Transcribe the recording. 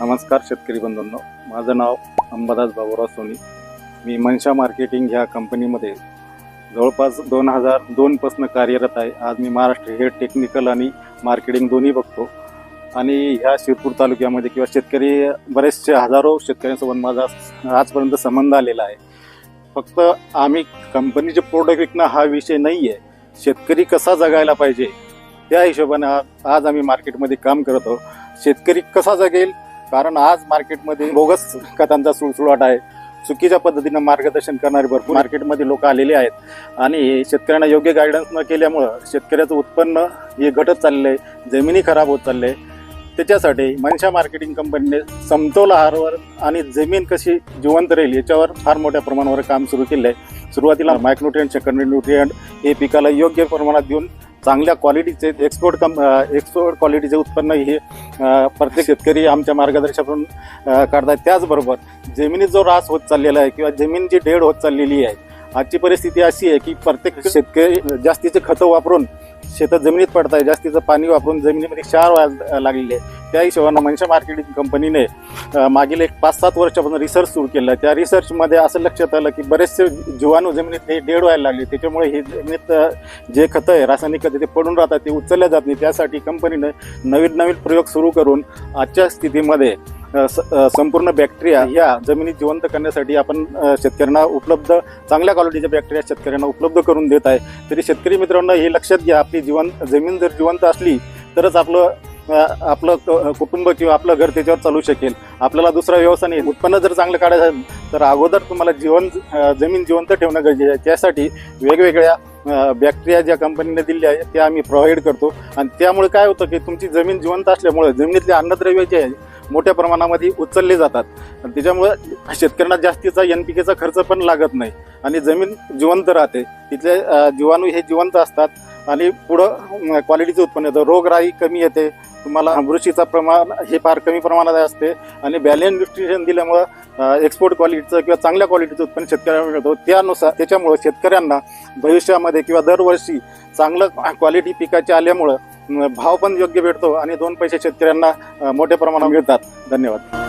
नमस्कार शेतकरी बंधूंनो. माझं नाव अंबादास बाबुराव सोनी. मी मनशा मार्केटिंग ह्या कंपनीमध्ये जवळपास दोन हजार दोनपासून कार्यरत आहे. आज मी महाराष्ट्र हे टेक्निकल आणि मार्केटिंग दोन्ही बघतो. आणि ह्या शिरपूर तालुक्यामध्ये किंवा शेतकरी बरेचसे हजारो शेतकऱ्यांसोबत माझा आजपर्यंत संबंध आलेला आहे. फक्त आम्ही कंपनीचे प्रोडक्ट विकणं हा विषय नाही आहे शेतकरी कसा जगायला पाहिजे? त्या हिशोबाने आज- आज आम्ही मार्केटमध्ये काम करत आहोत. शेतकरी कसा जगेल? कारण आज मार्केटमध्ये बोगस खतांचा सुळसुळाट आहे. चुकीच्या पद्धतीनं मार्गदर्शन करणारे भरपूर मार्केटमध्ये लोक आलेले आहेत. आणि शेतकऱ्यांना योग्य गायडन्स न केल्यामुळं शेतकऱ्याचं उत्पन्न हे घटत चाललं आहे जमिनी खराब होत चालले आहे त्याच्यासाठी मनशा मार्केटिंग कंपनीने समतोल आहारवर आणि जमीन कशी जिवंत राहील याच्यावर फार मोठ्या प्रमाणावर काम सुरू केलं आहे सुरुवातीला मायक्रोट्रियंट सेकंडरी न्यूट्रियंट हे पिकाला योग्य प्रमाणात देऊन चांगल्या क्वालिटीचे एक्सपोर्ट कम एक्सपोर्ट क्वालिटीचे उत्पन्न हे प्रत्येक शेतकरी आमच्या मार्गदर्शनातून काढतात त्याचबरोबर जमिनीत जो रास होत चाललेला आहे किंवा जमीन जी डेड होत चाललेली आहे आजची परिस्थिती अशी आहे की प्रत्येक शेतकरी जास्तीचे खतं वापरून शेतात जमिनीत पडत आहे जास्तीचं पाणी वापरून जमिनीमध्ये क्षार व्हायला लागलेले आहे. त्या हिशोबानं मनशा मार्केटिंग कंपनीने मागील एक पाच सात वर्षापासून रिसर्च सुरू केला त्या रिसर्चमध्ये असं लक्षात आलं की बरेचसे जीवाणू जमिनीत हे डेड व्हायला लागले. त्याच्यामुळे हे जमिनीत जे खतं आहे रासायनिक खतं ते पडून राहतात ते उचलल्या जात नाही त्यासाठी कंपनीने नवीन नवीन प्रयोग सुरू करून आजच्या स्थितीमध्ये संपूर्ण बॅक्टेरिया या जमिनीत जिवंत करण्यासाठी आपण शेतकऱ्यांना उपलब्ध चांगल्या क्वालिटीच्या बॅक्टेरिया शेतकऱ्यांना उपलब्ध करून देत आहे. तरी शेतकरी मित्रांनो हे लक्षात घ्या आपली जीवन जमीन जर जिवंत असली तरच आपलं आपलं क- कुटुंब किंवा आपलं घर त्याच्यावर चालू शकेल. आपल्याला दुसरा व्यवसाय नाही. उत्पन्न जर चांगलं काढायचं असेल, तर अगोदर तुम्हाला जीवन जमीन जिवंत ठेवणं गरजेचं आहे. त्यासाठी वेगवेगळ्या बॅक्टेरिया ज्या कंपनीने दिल्या आहे त्या आम्ही प्रोव्हाइड करतो. आणि त्यामुळे काय होतं की तुमची जमीन जिवंत असल्यामुळे जमिनीतले अन्नद्रव्य जे आहे मोठ्या प्रमाणामध्ये उचलले जातात. आणि त्याच्यामुळं शेतकऱ्यांना जास्तीचा एन पी केचा खर्च पण लागत नाही. आणि जमीन जिवंत राहते. तिथले जीवाणू हे जिवंत असतात. आणि पुढं क्वालिटीचं उत्पन्न येतं. रोगराई कमी येते. तुम्हाला बुरशीचं प्रमाण हे फार कमी प्रमाणात असते. आणि बॅलेन्स न्यूट्रिशन दिल्यामुळं एक्सपोर्ट क्वालिटीचं किंवा चांगल्या क्वालिटीचं उत्पन्न शेतकऱ्यांना मिळतो. त्यानुसार त्याच्यामुळं शेतकऱ्यांना भविष्यामध्ये किंवा दरवर्षी चांगलं क्वालिटी पिकाचे आल्यामुळं भाव पण योग्य भेटतो आणि दोन पैसे शेतकऱ्यांना मोठ्या प्रमाणात मिळतात. धन्यवाद.